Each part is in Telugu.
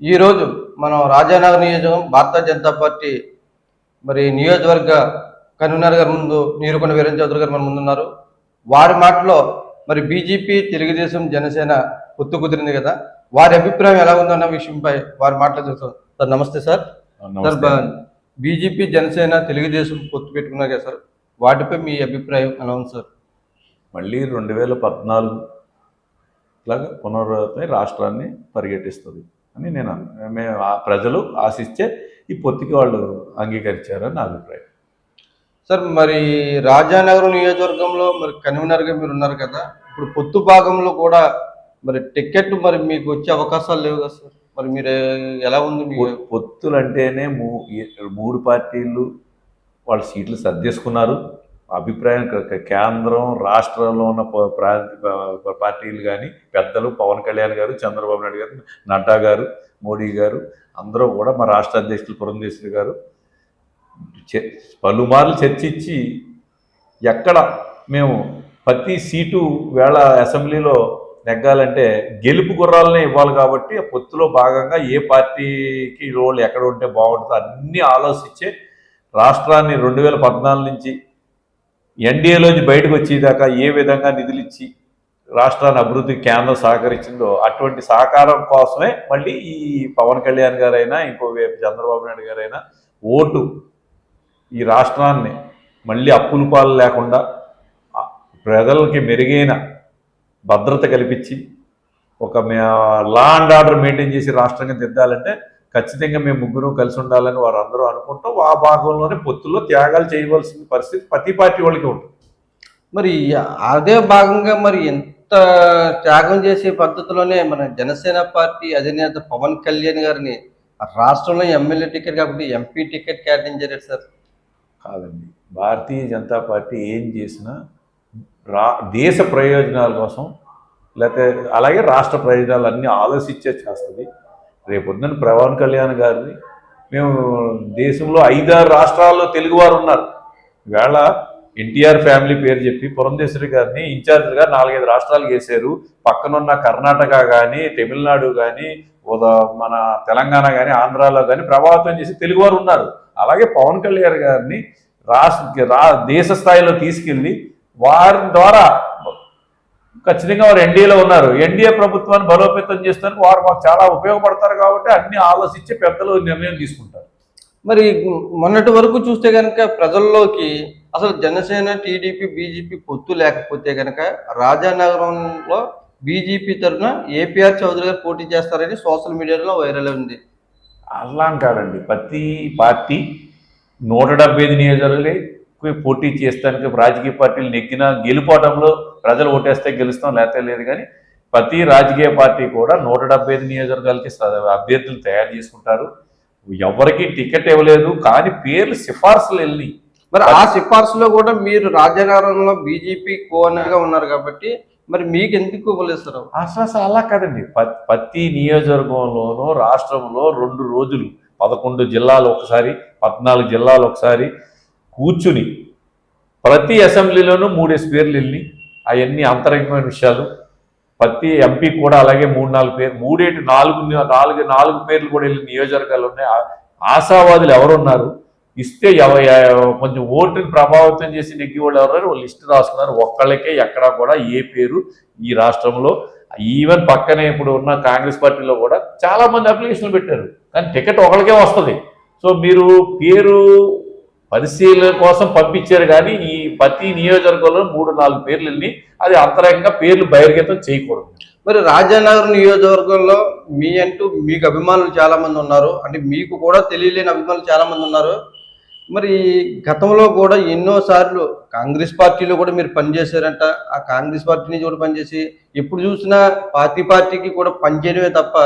ఈరోజు మనం రాజానగర్ నియోజకవర్గం భారతీయ జనతా పార్టీ మరి నియోజకవర్గ కన్వీనర్ గారి ముందు నీరుకొండ వీరేంద్ర చౌదరి గారు మన ముందున్నారు. వారి మాటలో మరి బీజేపీ తెలుగుదేశం జనసేన పొత్తు కుదిరింది కదా. వారి అభిప్రాయం ఎలా ఉందన్న విషయంపై వారి మాటలు తెలుసు సార్ నమస్తే sir. Sir BJP Janasena Telugudesam పొత్తు పెట్టుకున్నారు కదా సార్. వాటిపై మీ అభిప్రాయం ఎలా ఉంది సార్? మళ్ళీ రెండు వేల పద్నాలుగు లాగా పునరావృతమై రాష్ట్రాన్ని పరిగెట్టిస్తుంది. అని నేను మేము ఆ ప్రజలు ఆశిస్తే ఈ పొత్తికి వాళ్ళు అంగీకరించారని నా అభిప్రాయం. సార్ మరి రాజానగరం నియోజకవర్గంలో మరి కన్వీనర్గా మీరు ఉన్నారు కదా ఇప్పుడు పొత్తు భాగంలో కూడా మరి టికెట్ మరి మీకు వచ్చే అవకాశాలు లేవు కదా సార్? మరి మీరు ఎలా ఉంది పొత్తులు అంటేనే మూడు పార్టీలు వాళ్ళ సీట్లు సర్దేసుకున్నారు. అభిప్రాయం కేంద్రం రాష్ట్రంలో ఉన్న ప్రాంత పార్టీలు కానీ పెద్దలు పవన్ కళ్యాణ్ గారు చంద్రబాబు నాయుడు గారు నడ్డా గారు మోడీ గారు అందరూ కూడా మా రాష్ట్ర అధ్యక్షులు పురంధేశ్వరి గారు పలుమార్లు చర్చించి ఎక్కడ మేము ప్రతి సీటు వేళ అసెంబ్లీలో నెగ్గాలంటే గెలుపు గుర్రాలనే ఇవ్వాలి కాబట్టి పొత్తులో భాగంగా ఏ పార్టీకి రోల్ ఎక్కడ ఉంటే బాగుంటుందో అన్నీ ఆలోచించే రాష్ట్రాన్ని రెండు వేల పద్నాలుగు నుంచి ఎన్డీఏలోంచి బయటకు వచ్చేదాకా ఏ విధంగా నిధులు ఇచ్చి రాష్ట్రాన్ని అభివృద్ధికి కేంద్రం సహకరించిందో అటువంటి సహకారం కోసమే మళ్ళీ ఈ పవన్ కళ్యాణ్ గారైనా ఇంకో చంద్రబాబు నాయుడు గారైనా ఓటు ఈ రాష్ట్రాన్ని మళ్ళీ అప్పుల పాలు లేకుండా ప్రజలకి మెరుగైన భద్రత కల్పించి ఒక లా అండ్ ఆర్డర్ మెయింటైన్ చేసి రాష్ట్రంగా దిద్దాలంటే ఖచ్చితంగా మేము ముగ్గురు కలిసి ఉండాలని వారు అందరూ అనుకుంటాం. ఆ భాగంలోనే పొత్తుల్లో త్యాగాలు చేయవలసిన పరిస్థితి ప్రతి పార్టీ వాళ్ళకి ఉంటుంది. మరి అదే భాగంగా మరి ఎంత త్యాగం చేసే పద్ధతిలోనే మన జనసేన పార్టీ అధినేత పవన్ కళ్యాణ్ గారిని రాష్ట్రంలో ఎమ్మెల్యే టికెట్ కాబట్టి ఎంపీ టికెట్ కేటాయించారు సార్. కాదండి. భారతీయ జనతా పార్టీ ఏం చేసినా రా దేశ ప్రయోజనాల కోసం లేకపోతే అలాగే రాష్ట్ర ప్రయోజనాలు అన్నీ ఆలోచించే చేస్తుంది. రేపొద్దున పవన్ కళ్యాణ్ గారిని. మేము దేశంలో ఐదారు రాష్ట్రాల్లో తెలుగువారు ఉన్నారు. ఈవేళ ఎన్టీఆర్ ఫ్యామిలీ పేరు చెప్పి పురంధేశ్వరి గారిని ఇన్ఛార్జ్గా నాలుగైదు రాష్ట్రాలు చేశారు. పక్కనున్న కర్ణాటక కానీ తమిళనాడు కానీ మన తెలంగాణ కానీ ఆంధ్రాలో కానీ ప్రభావితం చేసి తెలుగువారు ఉన్నారు. అలాగే పవన్ కళ్యాణ్ గారిని రాష్ట్ర రా దేశ స్థాయిలో తీసుకెళ్ళి వారి ద్వారా ఖచ్చితంగా వారు ఎన్డీఏలో ఉన్నారు. ఎన్డీఏ ప్రభుత్వాన్ని బలోపేతం చేస్తానికి వారు మాకు చాలా ఉపయోగపడతారు కాబట్టి అన్ని ఆలోచించి పెద్దలు నిర్ణయం తీసుకుంటారు. మరి మొన్నటి వరకు చూస్తే కనుక ప్రజల్లోకి అసలు జనసేన టీడీపీ బీజేపీ పొత్తు లేకపోతే కనుక రాజానగరంలో బీజేపీ తరఫున ఏపీఆర్ చౌదరి గారు పోటీ చేస్తారని సోషల్ మీడియాలో వైరల్ ఉంది అలా కాదండి. ప్రతి పార్టీ నూట డెబ్బై ఐదు నియోజకవర్గాలకి పోటీ చేస్తానికి రాజకీయ పార్టీలు నెగ్గిన గెలుపోవడంలో ప్రజలు ఓటేస్తే గెలుస్తాం లేకపోతే లేదు కానీ ప్రతి రాజకీయ పార్టీ కూడా నూట డెబ్బై ఐదు నియోజకవర్గాలకి అభ్యర్థులు తయారు చేసుకుంటారు. ఎవరికి టికెట్ ఇవ్వలేదు కానీ పేర్లు సిఫార్సులు వెళ్ళి మరి ఆ సిఫార్సులో కూడా మీరు రాజానగరంలో బీజేపీ కోనర్గా ఉన్నారు కాబట్టి మరి మీకు ఎందుకు ఇవ్వలేదు అసలు అలా కాదండి. ప్రతి నియోజకవర్గంలోనూ రాష్ట్రంలో రెండు రోజులు పదకొండు జిల్లాలు ఒకసారి పద్నాలుగు జిల్లాలు ఒకసారి కూర్చుని ప్రతి అసెంబ్లీలోనూ మూడేసి పేర్లు వెళ్ళి అవన్నీ అంతరంగమైన విషయాలు. ప్రతి ఎంపీ కూడా అలాగే మూడు నాలుగు పేరు మూడేటి నాలుగు నాలుగు నాలుగు పేర్లు కూడా వెళ్ళి నియోజకవర్గాలు ఉన్నాయి ఆశావాదులు ఎవరున్నారు ఇస్తే కొంచెం ఓటుని ప్రభావితం చేసి నెగ్గి వాళ్ళు ఎవరు వాళ్ళు లిస్ట్ రాసుకున్నారు. ఒక్కళ్ళకే ఎక్కడా కూడా ఏ పేరు ఈ రాష్ట్రంలో. ఈవెన్ పక్కనే ఇప్పుడు ఉన్న కాంగ్రెస్ పార్టీలో కూడా చాలామంది అప్లికేషన్లు పెట్టారు. కానీ టికెట్ ఒకరికే వస్తుంది. సో మీరు పేరు పరిశీలన కోసం పంపించారు కానీ ఈ ప్రతి నియోజకవర్గంలో మూడు నాలుగు పేర్లు వెళ్ళి అది అంతరంగంగా పేర్లు బహిర్గతం చేయకూడదు. మరి రాజానగర్ నియోజకవర్గంలో మీ అంటూ మీకు అభిమానులు చాలా మంది ఉన్నారు. అంటే మీకు కూడా తెలియలేని అభిమానులు చాలా మంది ఉన్నారు. మరి గతంలో కూడా ఎన్నో సార్లు కాంగ్రెస్ పార్టీలో కూడా మీరు పనిచేశారంట. ఆ కాంగ్రెస్ పార్టీ నుంచి కూడా పనిచేసి ఎప్పుడు చూసినా పార్టీ పార్టీకి కూడా పనిచేయడమే తప్ప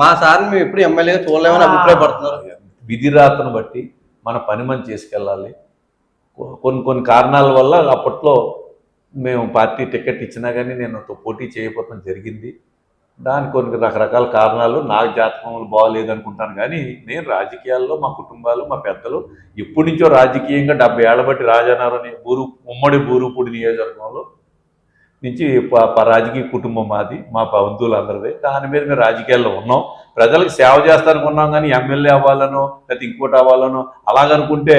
మా సార్ని మేము ఎప్పుడు ఎమ్మెల్యేగా చూడలేమని అభిప్రాయపడుతున్నారు. విధిరాతను బట్టి మన పని మనం చేసుకెళ్ళాలి. కొన్ని కొన్ని కారణాల వల్ల అప్పట్లో మేము పార్టీ టికెట్ ఇచ్చినా కానీ నేను పోటీ చేయకపోవడం జరిగింది. దానికి కొన్ని రకరకాల కారణాలు నాకు జాతకం బాగోలేదు అనుకుంటాను కానీ నేను రాజకీయాల్లో మా కుటుంబాలు మా పెద్దలు ఎప్పటి నుంచో రాజకీయంగా డెబ్బై ఏళ్ళ బట్టి రాజానగరం బూరు ఉమ్మడి బూరుపూడి నియోజకవర్గంలో నుంచి రాజకీయ కుటుంబం మాది మా బంధువులు అందరిదే దాని మీద మేము రాజకీయాల్లో ఉన్నాం. ప్రజలకు సేవ చేస్తానుకున్నాం కానీ ఎమ్మెల్యే అవ్వాలనో లేకపోతే ఇంకోటి అవ్వాలనో అలాగనుకుంటే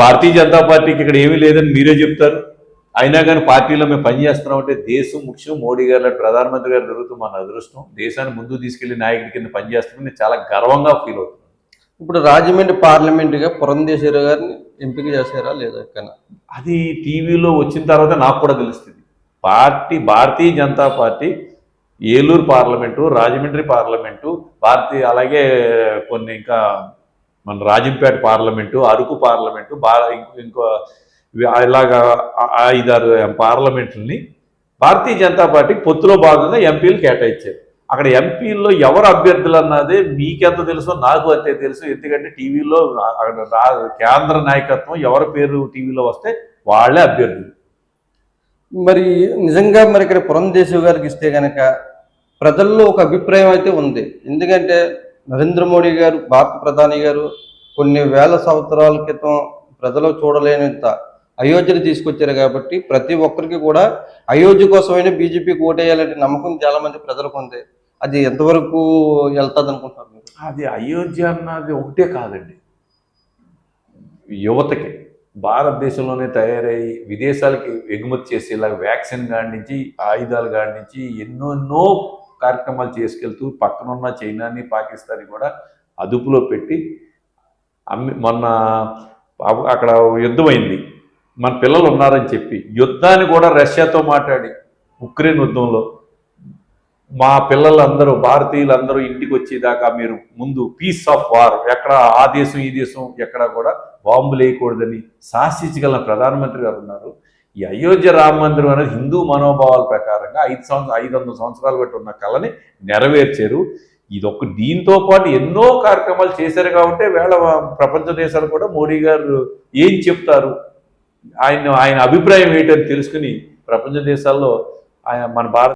భారతీయ జనతా పార్టీకి ఇక్కడ ఏమీ లేదని మీరే చెప్తారు. అయినా కానీ పార్టీలో మేము పనిచేస్తున్నాం అంటే దేశం ముఖ్యం. మోడీ గారు ప్రధానమంత్రి గారు జరుగుతూ మన అదృష్టం. దేశాన్ని ముందుకు తీసుకెళ్ళి నాయకుడి కింద పనిచేస్తున్నాం నేను చాలా గర్వంగా ఫీల్ అవుతున్నాను. ఇప్పుడు రాజమండ్రి పార్లమెంటుగా పురంధేశ్వరి గారిని ఎంపిక చేశారా లేదా అది టీవీలో వచ్చిన తర్వాత నాకు కూడా తెలుస్తుంది. Party Bharatiya Janata party Eluru parliament Rajahmundry parliament Bharatiya అలాగే కొన్ని ఇంకా మన రాజంపేట పార్లమెంటు అరకు పార్లమెంటు బా ఇంకో- ఇలాగా ఐదారు పార్లమెంట్లని భారతీయ జనతా పార్టీ పొత్తులో భాగంగా ఎంపీలు కేటాయించారు. అక్కడ ఎంపీల్లో ఎవరు అభ్యర్థులు అన్నదే మీకెంత తెలుసో నాకు అంతే తెలుసు. ఎందుకంటే టీవీలో అక్కడ రా- కేంద్ర నాయకత్వం ఎవరి పేరు టీవీలో వస్తే వాళ్ళే అభ్యర్థులు. మరి నిజంగా మరి ఇక్కడ పురంధేశ్వరి గారికి ఇస్తే కనుక ప్రజల్లో ఒక అభిప్రాయం అయితే ఉంది. ఎందుకంటే నరేంద్ర మోడీ గారు భారత ప్రధాని గారు కొన్ని వేల సంవత్సరాల క్రితం ప్రజలు చూడలేనంత అయోధ్యను తీసుకొచ్చారు కాబట్టి ప్రతి ఒక్కరికి కూడా అయోధ్య కోసమైనా బీజేపీకి ఓటేయాలంటే నమ్మకం చాలా మంది ప్రజలకు ఉంది. అది ఎంతవరకు వెళ్తుంది అనుకుంటున్నారు మీరు? అది అయోధ్య అన్నది ఒకటే కాదండి. యువతకి భారతదేశంలోనే తయారయ్యి విదేశాలకి ఎగుమతి చేసేలాగా వ్యాక్సిన్ కాడి నుంచి ఆయుధాలు కాడి నుంచి ఎన్నో కార్యక్రమాలు చేసుకెళ్తూ పక్కనున్న చైనాని పాకిస్తాన్ని కూడా అదుపులో పెట్టి అమ్మి మొన్న అక్కడ యుద్ధమైంది. మన పిల్లలు ఉన్నారని చెప్పి యుద్ధాన్ని కూడా రష్యాతో మాట్లాడి ఉక్రెయిన్ యుద్ధంలో. మా పిల్లలందరూ భారతీయులందరూ ఇంటికి వచ్చేదాకా మీరు ముందు పీస్ ఆఫ్ వార్ ఎక్కడ ఆ దేశం ఈ దేశం ఎక్కడ కూడా బాంబులు వేయకూడదని శాసించగల ప్రధానమంత్రి గారు ఉన్నారు. ఈ అయోధ్య రామ మందిరం అనేది హిందూ మనోభావాల ప్రకారంగా ఐదు సంవత్సరం ఐదు వందల సంవత్సరాలు బట్టి ఉన్న కళని నెరవేర్చారు. ఇది ఒక దీంతో పాటు ఎన్నో కార్యక్రమాలు చేశారు కాబట్టి వేళ ప్రపంచ దేశాలు కూడా మోడీ గారు ఏం చెప్తారు? ఆయన ఆయన అభిప్రాయం ఏంటని తెలుసుకుని ప్రపంచ దేశాల్లో ఆయన మన భారత